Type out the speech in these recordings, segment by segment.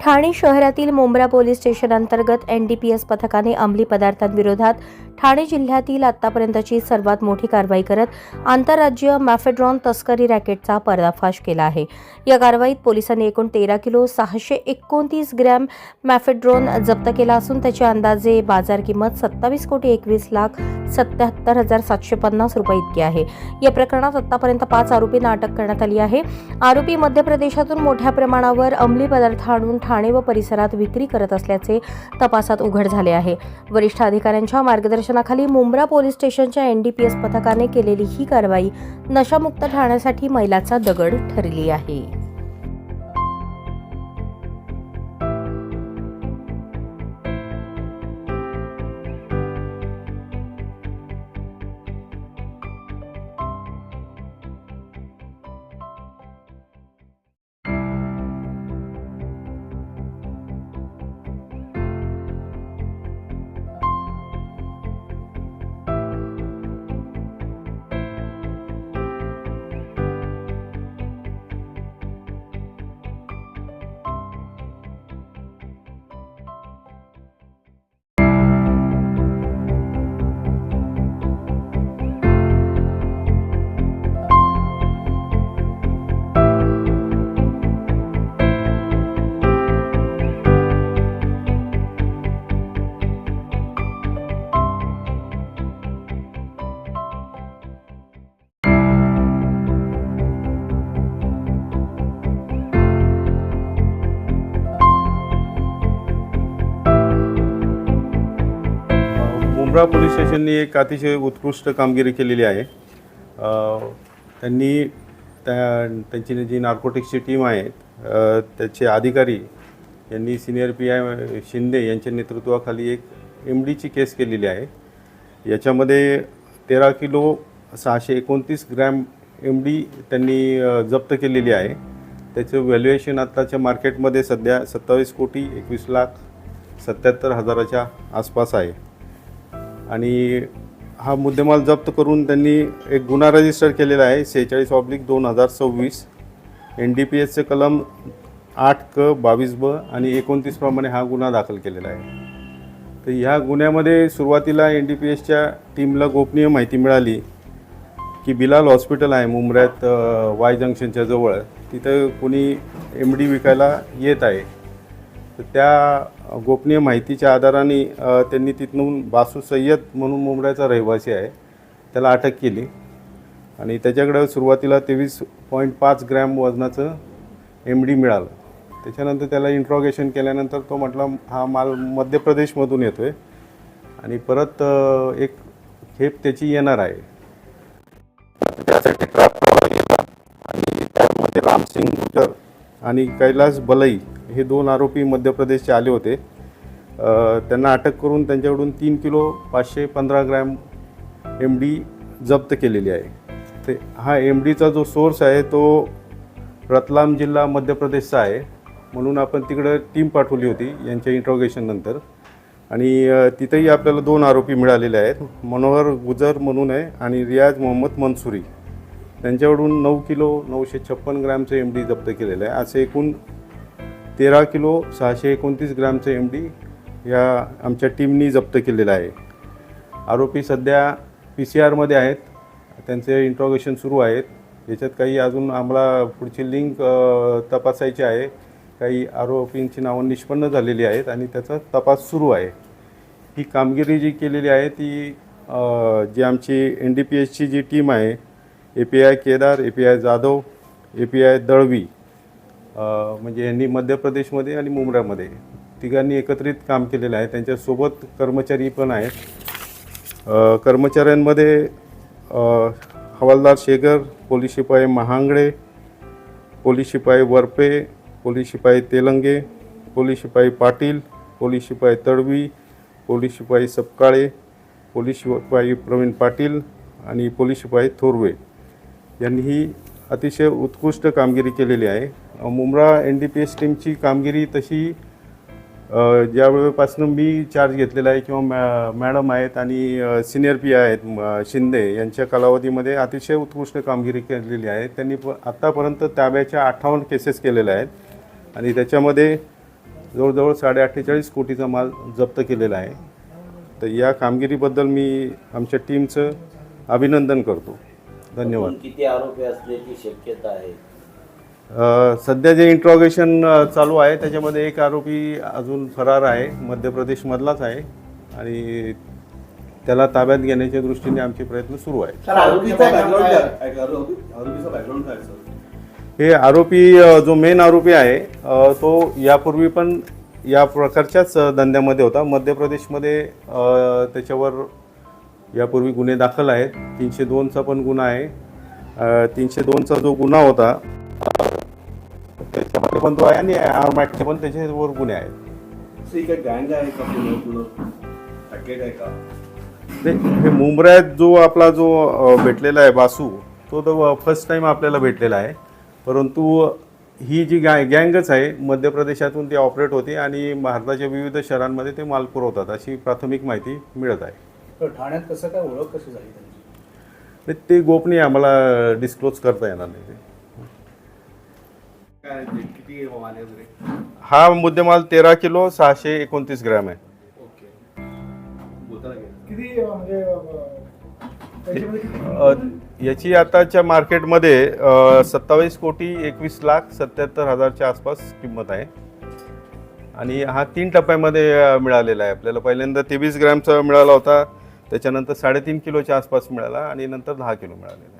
ठाणे शहरातील Mumbra police station अंतर्गत NDPS पथकाने अंमली पदार्थांविरोधात ठाणे जिल्ह्यातील आतापर्यंतची सर्वात मोठी कारवाई करत आंतरराज्य मॅफेड्रॉन तस्करी रॅकेटचा पर्दाफाश केला आहे. या कारवाईत पोलिसांनी एकूण तेरा किलो सहाशे एकोणतीस ग्रॅम मॅफेड्रॉन जप्त केला असून त्याची अंदाजे बाजार किंमत सत्तावीस कोटी एकवीस लाख सत्याहत्तर हजार सातशे पन्नास रुपये इतकी आहे. या प्रकरणात आतापर्यंत पाच आरोपींना अटक करण्यात आली आहे. आरोपी मध्य प्रदेशातून मोठ्या प्रमाणावर अंमली पदार्थ आणून ठाणे व परिसरात विक्री करत असल्याचे तपासात उघड झाले आहे. वरिष्ठ अधिकाऱ्यांच्या मार्गदर्शन मार्गदर्शनाखाली मुंब्रा पोलीस स्टेशनच्या एनडीपीएस पथकाने केलेली ही कारवाई नशामुक्त ठाण्यासाठी मैलाचा दगड ठरली आहे. मुंब्रा पोलीस स्टेशनने एक अतिशय उत्कृष्ट कामगिरी केलेली आहे. त्यांनी त्या त्यांची जी नार्कोटिक्सची टीम आहे त्याचे अधिकारी यांनी सिनियर पी आय शिंदे यांच्या नेतृत्वाखाली एक एम डीची केस केलेली आहे. याच्यामध्ये तेरा किलो सहाशे एकोणतीस ग्रॅम एम डी त्यांनी जप्त केलेली आहे. त्याचं व्हॅल्युएशन आत्ताच्या मार्केटमध्ये सध्या सत्तावीस कोटी एकवीस लाख सत्याहत्तर हजाराच्या आसपास आहे. आणि हा मुद्देमाल जप्त करून त्यांनी एक गुन्हा रजिस्टर केलेला आहे सेहेचाळीस ऑब्लिक दोन हजार सव्वीस. एन डी पी एसचे कलम आठ क बावीस ब आणि एकोणतीसप्रमाणे हा गुन्हा दाखल केलेला आहे. तर ह्या गुन्ह्यामध्ये सुरुवातीला एन डी पी एसच्या टीमला गोपनीय माहिती मिळाली की बिलाल हॉस्पिटल आहे मुंबऱ्यात वाय जंक्शनच्या जवळ. तिथं कोणी एम डी विकायला येत आहे. तर त्या गोपनीय माहितीच्या आधाराने त्यांनी तिथून बासू सय्यद म्हणून मुंबड्याचा रहिवासी आहे. त्याला अटक केली. आणि त्याच्याकडं सुरुवातीला तेवीस पॉईंट पाच ग्रॅम वजनाचं एम डी मिळालं. त्याच्यानंतर त्याला इंट्रॉगेशन केल्यानंतर तो म्हटला हा माल मध्य प्रदेशमधून येतो आहे आणि परत एक खेप त्याची येणार आहे. त्यासाठी ट्रॅप आणि त्यामध्ये रामसिंग आणि कैलास बलई हे दोन आरोपी मध्य प्रदेशचे आले होते. त्यांना अटक करून त्यांच्याकडून तीन किलो पाचशे पंधरा ग्रॅम एम डी जप्त केलेली आहे. ते हा एम डीचा जो सोर्स आहे तो रतलाम जिल्हा मध्य प्रदेशचा आहे. म्हणून आपण तिकडं टीम पाठवली होती यांच्या इंट्रोगेशननंतर आणि तिथेही आपल्याला दोन आरोपी मिळालेले आहेत. मनोहर गुजर म्हणून आहे आणि रियाज मोहम्मद मनसुरी. त्यांच्याकडून नऊ किलो नऊशे छप्पन ग्रॅमचं एम डी जप्त केलेलं आहे. असे एकूण तेरा किलो सहाशे एकोणतीस ग्रामचं एम डी या आमच्या टीमनी जप्त केलेलं आहे. आरोपी सध्या पी सी आरमध्ये आहेत. त्यांचे इंट्रॉगेशन सुरू आहेत. याच्यात काही अजून आम्हाला पुढची लिंक तपासायची आहे. काही आरोपींची नावं निष्पन्न झालेली आहेत आणि त्याचा तपास सुरू आहे. ही कामगिरी जी केलेली आहे ती जी आमची एन डी पी एसची जी टीम आहे A P I Kedar A P I Jadhav A P I Dalvi म्हणजे यांनी मध्य प्रदेशमध्ये आणि मुंबऱ्यामध्ये तिघांनी एकत्रित काम केलेलं आहे. त्यांच्यासोबत कर्मचारी पण आहेत. कर्मचाऱ्यांमध्ये हवालदार शेगर पोलीस शिपाई महांगडे पोलीस शिपाई वरपे पोलीस शिपाई तेलंगे पोलीस शिपाई पाटील पोलीस शिपाई तडवी पोलीस शिपाई सपकाळे पोलीस शिपाई प्रवीण पाटील आणि पोलीस शिपाई थोरवे यांनीही अतिशय उत्कृष्ट कामगिरी केलेली आहे. Mumbra N D P S टीमची कामगिरी तशी ज्यावेळेपासून ज्या वेळेपासून मी चार्ज घेतलेला आहे किंवा मॅ मॅडम आहेत आणि सिनियर पी आहेत शिंदे यांच्या कालावधीमध्ये अतिशय उत्कृष्ट कामगिरी केलेली आहे. त्यांनी प आत्तापर्यंत ताब्याच्या अठ्ठावन्न केसेस केलेल्या आहेत आणि त्याच्यामध्ये जवळजवळ साडे अठ्ठेचाळीस कोटीचा माल जप्त केलेला आहे. तर या कामगिरीबद्दल मी आमच्या टीमचं अभिनंदन करतो. धन्यवाद. किती आरोपी असण्याची शक्यता आहे? अ, सध्या जे इंट्रॉगेशन चालू आहे त्याच्यामध्ये एक आरोपी अजून फरार आहे मध्य प्रदेशमधलाच आहे आणि त्याला ताब्यात घेण्याच्या दृष्टीने आमचे प्रयत्न सुरू आहेत. सर आरोपीचा बॅकग्राऊंड काय? आरोपीचा बॅकग्राऊंड काय सर? हे आरोपी अ, जो मेन आरोपी आहे अ, तो यापूर्वी पण या प्रकारच्याच अ, धंद्यामध्ये होता. मध्य प्रदेशमध्ये अ, त्याच्यावर यापूर्वी गुन्हे दाखल आहेत. तीनशे दोनचा पण गुन्हा आहे. तीनशे दोनचा जो गुन्हा होता त्याच्यामध्ये पण तो आहे आणि आरमॅटचे पण त्याच्यावर गुन्हे आहेत. ही गँग आहे का हे मुंबऱ्यात जो आपला जो भेटलेला आहे बासू तो तर फर्स्ट टाईम आपल्याला भेटलेला आहे. परंतु ही जी गॅ गँगच आहे मध्य प्रदेशातून ती ऑपरेट होते आणि भारताच्या विविध शहरांमध्ये ते माल पुरवतात अशी प्राथमिक माहिती मिळत आहे. तर ठाण्यात कसं काय ओळख कशी झाली त्यांची? ते गोपनीय आम्हाला डिस्क्लोज करता येणार नाही ते. काय ते किती माल आहे वगैरे? हा मुद्देमाल तेरा किलो सहाशे एकोणतीस ग्रॅम आहे. ओके. बोलताना घ्या किती म्हणजे त्याच्यामध्ये किती? अ, याची आताच्या मार्केटमध्ये सत्तावीस कोटी एकवीस लाख सत्याहत्तर हजारच्या आसपास किंमत आहे. आणि हा तीन टप्प्यामध्ये अ, मिळालेला आहे. आपल्याला पहिल्यांदा तेवीस ग्रॅमचा मिळाला होता. त्याच्यानंतर साडेतीन किलोच्या आसपास मिळाला आणि नंतर दहा किलो मिळालेला आहे.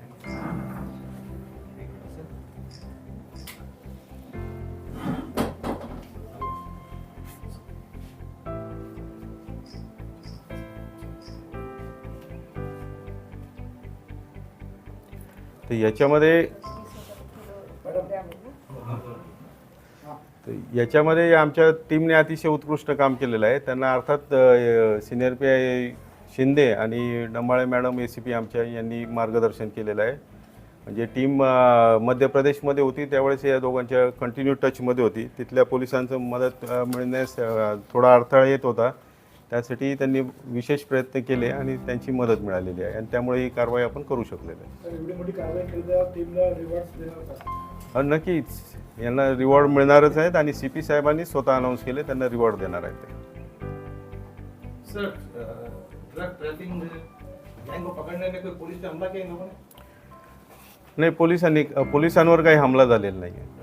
तर याच्यामध्ये तर याच्यामध्ये आमच्या टीमने अतिशय उत्कृष्ट काम केलेलं आहे. त्यांना अर्थात सिनियर पी आय शिंदे आणि Dambale madam A C P आमच्या यांनी मार्गदर्शन केलेलं आहे. म्हणजे टीम मध्य प्रदेशमध्ये होती त्यावेळेस या दोघांच्या कंटिन्यू टचमध्ये होती. तिथल्या पोलिसांचं मदत मिळण्यास थोडा अडथळा येत होता. त्यासाठी त्यांनी विशेष प्रयत्न केले आणि त्यांची मदत मिळालेली आहे. आणि त्यामुळे ही कारवाई आपण करू शकलेलो आहे. नक्कीच. यांना रिवॉर्ड मिळणारच आहेत आणि सी पी साहेबांनी स्वतः अनाऊन्स केले त्यांना रिवॉर्ड देणार आहेत ते. सर ड्रग ट्रॅफिंग गँग कोई हमला नाही पोलिसांनी पोलिसांवर काही हमला झालेला नाही आहे